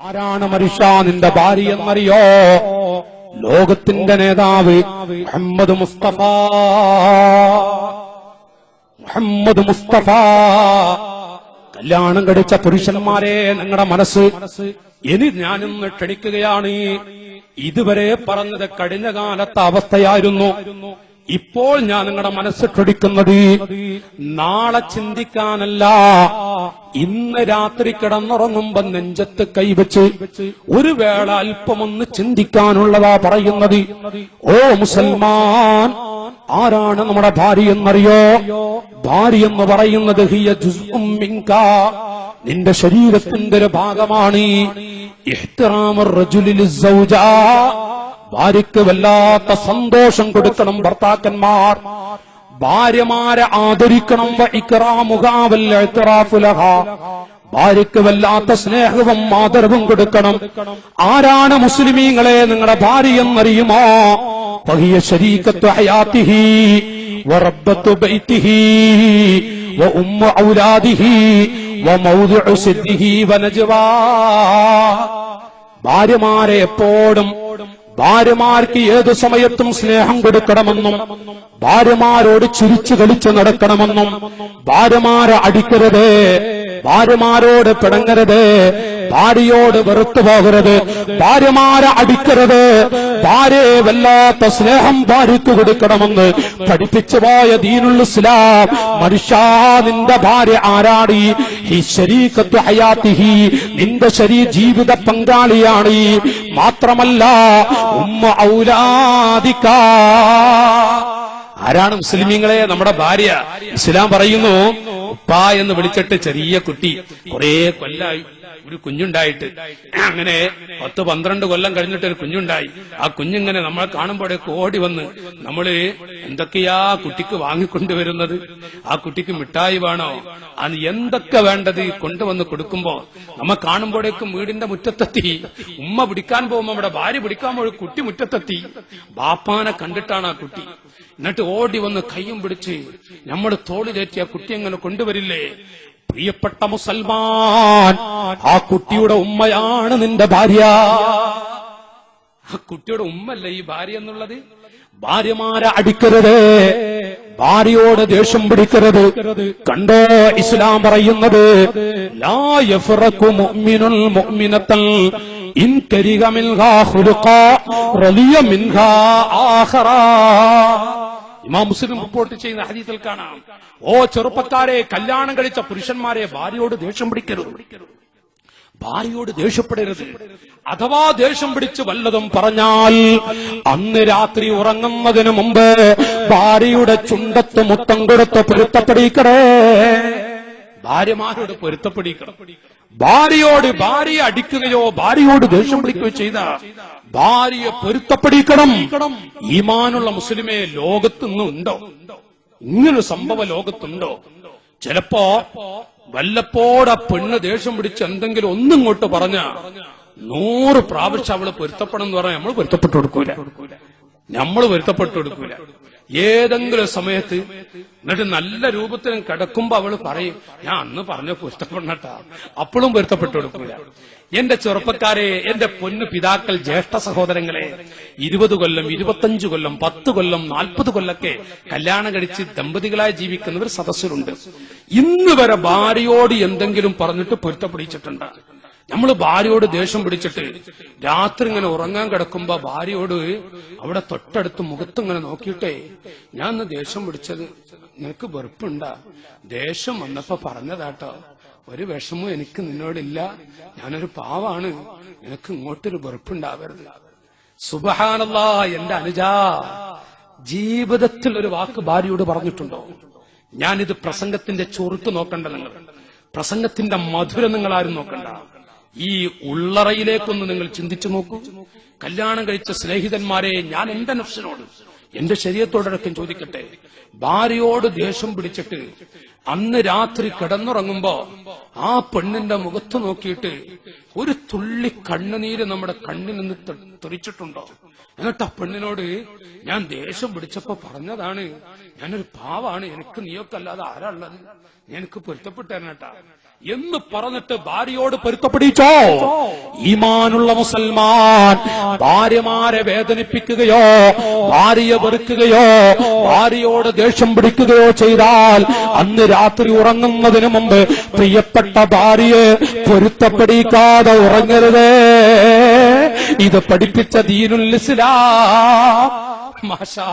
ആരാണ് മനുഷ്യ? നിന്റെ ഭാര്യ എന്നറിയോ? ലോകത്തിന്റെ നേതാവ് മുഹമ്മദ് മുസ്തഫ. മുഹമ്മദ് മുസ്തഫ. കല്യാണം കഴിച്ച പുരുഷന്മാരെ നിങ്ങളുടെ മനസ്സ് ഇനി ഞാനിന്ന് ക്ഷണിക്കുകയാണ്. ഇതുവരെ പറഞ്ഞത് കഴിഞ്ഞ കാലത്തെ അവസ്ഥയായിരുന്നു. ഇപ്പോൾ ഞാൻ നിങ്ങളുടെ മനസ്സ് ക്ഷണിക്കുന്നത് നാളെ ചിന്തിക്കാനല്ല ഇന്ന് രാത്രി കിടന്നുറങ്ങുമ്പോ നെഞ്ചത്ത് കൈവച്ച് ഒരു വേള അല്പമൊന്ന് ചിന്തിക്കാനുള്ളതാ പറയുന്നത് ഓ മുസൽമാൻ ആരാണ് നമ്മുടെ ഭാര്യ എന്നറിയോ ഭാര്യ എന്ന് പറയുന്നത് ഹിയ. നിന്റെ ശരീരത്തിന്റെ ഒരു ഭാഗമാണ് ഇഹ്തിറാമുർ. ഭാര്യയ്ക്ക് വല്ലാത്ത സന്തോഷം കൊടുക്കണം ഭർത്താക്കന്മാർ ഭാര്യമാരെ ആദരിക്കണം വ ഇക്റാമുഹാ വൽ ഇഅ്തിറാഫു ലഹാ. ഭാര്യയ്ക്ക് വല്ലാത്ത സ്നേഹവും ആദരവും കൊടുക്കണം ആരാണ് മുസ്ലിമീങ്ങളെ നിങ്ങളുടെ ഭാര്യ എന്നറിയുമോ വഹിയ ശരീക്കത്ത് ഹയാത്തിഹി وربة بيته وأم أولاده وموضع سده ونجواه ഭാര്യമാരെ എപ്പോഴും ഭാര്യമാർക്ക് ഏതു സമയത്തും സ്നേഹം കൊടുക്കണമെന്നും ഭാര്യമാരോട് ചിരിച്ചു കളിച്ചു നടക്കണമെന്നും ഭാര്യമാരെ അടിക്കരുത്. ഭാര്യമാരോട് പിടങ്ങരുത് ഭാര്യയോട് വെറുത്തു പോകരുത്. ഭാര്യമാരെ അടിക്കരുത്. ഭാര്യയെ വല്ലാത്ത സ്നേഹം ഭാര്യയ്ക്ക് കൊടുക്കണമെന്ന് പഠിപ്പിച്ചു പോയ ദീനുൽ ഇസ്ലാം മനുഷ്യ നിന്റെ ഭാര്യ ആരാടി ഈ ശരീരത്ത് ഹയാത്തിഹി നിന്റെ ശരീ ജീവിത പങ്കാളിയാണ്. മാത്രമല്ല ഉമ്മ ഔലാദിക്ക. ആരാണ് മുസ്ലിമീങ്ങളെ? നമ്മുടെ ഭാര്യ. ഇസ്ലാം പറയുന്നു ഉപ്പ എന്ന് വിളിച്ചിട്ട് ചെറിയ കുട്ടി കുറെ കൊല്ലായി. ഒരു കുഞ്ഞുണ്ടായിട്ട്. അങ്ങനെ പത്ത് പന്ത്രണ്ട് കൊല്ലം കഴിഞ്ഞിട്ട് ഒരു കുഞ്ഞുണ്ടായി. ആ കുഞ്ഞിങ്ങനെ നമ്മൾ കാണുമ്പോഴേക്ക് ഓടി വന്ന് നമ്മൾ എന്തൊക്കെയാ കുട്ടിക്ക് വാങ്ങിക്കൊണ്ടുവരുന്നത്? ആ കുട്ടിക്ക് മിഠായി വേണോ? അത് എന്തൊക്കെ വേണ്ടത് കൊണ്ടുവന്ന് കൊടുക്കുമ്പോ നമ്മ കാണുമ്പോഴേക്കും വീടിന്റെ മുറ്റത്തെത്തി. ഉമ്മ പിടിക്കാൻ പോകുമ്പോ നമ്മുടെ ഭാര്യ പിടിക്കാൻ പോയി കുട്ടി മുറ്റത്തെത്തി. ബാപ്പാനെ കണ്ടിട്ടാണ് ആ കുട്ടി. എന്നിട്ട് ഓടി വന്ന് കയ്യും പിടിച്ച് നമ്മൾ തോളിലേറ്റി ആ കുട്ടി എങ്ങനെ കൊണ്ടുവരില്ലേ? പ്രിയപ്പെട്ട മുസൽമാൻ ആ കുട്ടിയുടെ ഉമ്മയാണ് നിന്റെ ഭാര്യ. ആ കുട്ടിയുടെ ഉമ്മല്ല ഈ ഭാര്യ എന്നുള്ളത്? ഭാര്യമാരെ അടിക്കരുത്. ഭാര്യയോട് ദേഷ്യം പിടിക്കരുത്. കണ്ടോ ഇസ്ലാം പറയുന്നത്? ലാ യഫ്റഖു മുഅ്മിനുൽ മുഅ്മിനത്തൻ ഇൻ കരിഹ മിൻഹാ മിൻഹാ ആഖറാ. ഇമാം മുസ്ലിം റിപ്പോർട്ട് ചെയ്യുന്ന ഹദീസിൽ കാണാം. ഓ ചെറുപ്പക്കാരെ കല്യാണം കഴിച്ച പുരുഷന്മാരെ ഭാര്യയോട് ദേഷ്യം പിടിക്കരുത്. ഭാര്യയോട് ദേഷ്യപ്പെടരുത്. അഥവാ ദേഷ്യം പിടിച്ച് വല്ലതും പറഞ്ഞാൽ അന്ന് രാത്രി ഉറങ്ങുന്നതിന് മുമ്പ് ഭാര്യയുടെ ചുണ്ടത്ത് മുത്തം കൊടുത്ത് പൊരുത്തപ്പെടിക്കണേ ഭാര്യമാരോട് പൊരുത്തപ്പെടിക്കണം ഭാര്യയോട് ഭാര്യയെ അടിക്കുകയോ ഭാര്യയോട് ദേഷ്യം പിടിക്കുകയോ ചെയ്ത ഭാര്യയെ പൊരുത്തപ്പെടിക്കണം. ഈമാനുള്ള മുസ്ലിമേ ലോകത്തുനിന്നും ഉണ്ടോ? ഇങ്ങനൊരു സംഭവ ലോകത്തുണ്ടോ? ചിലപ്പോ വല്ലപ്പോടെ പെണ്ണ് ദേഷ്യം പിടിച്ച് എന്തെങ്കിലും ഒന്നും ഇങ്ങോട്ട് പറഞ്ഞ നൂറ് പ്രാവശ്യം അവൾ പൊരുത്തപ്പെടണം എന്ന് പറഞ്ഞാൽ നമ്മൾ പൊരുത്തപ്പെട്ടു കൊടുക്കൂല. നമ്മൾ പൊരുത്തപ്പെട്ടു കൊടുക്കൂല. ഏതെങ്കിലും സമയത്ത് എന്നിട്ട് നല്ല രൂപത്തിൽ കിടക്കുമ്പോ അവൾ പറയും ഞാൻ അന്ന് പറഞ്ഞ പൊരുത്തപ്പെടണട്ടാ അപ്പോഴും പൊരുത്തപ്പെട്ടു കൊടുക്കൂല. എന്റെ ചെറുപ്പക്കാരെ എന്റെ പൊന്നു പിതാക്കൾ ജ്യേഷ്ഠ സഹോദരങ്ങളെ ഇരുപത് കൊല്ലം ഇരുപത്തഞ്ചു കൊല്ലം പത്ത് കൊല്ലം നാൽപ്പത് കൊല്ലൊക്കെ കല്യാണം കഴിച്ച് ദമ്പതികളായി ജീവിക്കുന്നവർ സദസ്സിലുണ്ട്. ഇന്ന് വരെ ഭാര്യയോട് എന്തെങ്കിലും പറഞ്ഞിട്ട് പൊരുത്തപ്പെടിച്ചിട്ടുണ്ട്. നമ്മൾ ഭാര്യയോട് ദേഷ്യം പിടിച്ചിട്ട് രാത്രി ഇങ്ങനെ ഉറങ്ങാൻ കിടക്കുമ്പോ ഭാര്യയോട് അവിടെ തൊട്ടടുത്ത് മുഖത്ത് ഇങ്ങനെ നോക്കിയിട്ടേ ഞാൻ ഇന്ന് ദേഷ്യം പിടിച്ചത് നിനക്ക് വെറുപ്പുണ്ടാ. ദേഷ്യം വന്നപ്പോ പറഞ്ഞതാട്ടോ. ഒരു വിഷമവും എനിക്ക് നിന്നോടില്ല. ഞാനൊരു പാവാണ്. നിനക്ക് ഇങ്ങോട്ടൊരു വെറുപ്പുണ്ടാവരുത്. സുബഹാനല്ല എന്റെ അനുജ ജീവിതത്തിൽ ഒരു വാക്ക് ഭാര്യയോട് പറഞ്ഞിട്ടുണ്ടോ? ഞാനിത് പ്രസംഗത്തിന്റെ ചുറുക്ക് നോക്കണ്ട നിങ്ങൾ. പ്രസംഗത്തിന്റെ മധുരം നിങ്ങൾ ആരും നോക്കണ്ട. ഈ ഉള്ളറയിലേക്കൊന്ന് നിങ്ങൾ ചിന്തിച്ചു നോക്കൂ. കല്യാണം കഴിച്ച സ്നേഹിതന്മാരെ ഞാൻ എന്റെ നഫ്സിനോട് എന്റെ ശരീരത്തോടൊക്കെ ചോദിക്കട്ടെ. ഭാര്യയോട് ദേഷ്യം പിടിച്ചിട്ട് അന്ന് രാത്രി കിടന്നുറങ്ങുമ്പോ ആ പെണ്ണിന്റെ മുഖത്ത് നോക്കിയിട്ട് ഒരു തുള്ളി കണ്ണുനീര് നമ്മുടെ കണ്ണിൽ നിന്ന് തെറിച്ചിട്ടുണ്ടോ? എന്നിട്ട് ആ പെണ്ണിനോട് ഞാൻ ദേഷ്യം പിടിച്ചപ്പോ പറഞ്ഞതാണ് ഞാനൊരു പാവാണ് എനിക്ക് നീയൊക്കെ അല്ലാതെ ആരാ ഉള്ളത്? എനിക്ക് പൊരുത്തപ്പെട്ടു തരണട്ടാ എന്ന് പറഞ്ഞിട്ട് ഭാര്യയോട് പൊരുത്തപ്പെടിച്ചോ? ഈമാനുള്ള മുസൽമാൻ ഭാര്യമാരെ വേദനിപ്പിക്കുകയോ ഭാര്യയെ വെറുക്കുകയോ ഭാര്യയോട് ദേഷ്യം പിടിക്കുകയോ ചെയ്താൽ അന്ന് രാത്രി ഉറങ്ങുന്നതിന് മുമ്പ് പ്രിയപ്പെട്ട ഭാര്യയെ പൊരുത്തപ്പെടിക്കാതെ ഉറങ്ങരുതേ. ഇത് പഠിപ്പിച്ച ദീനുൽ ഇസ്ലാം. മാഷാ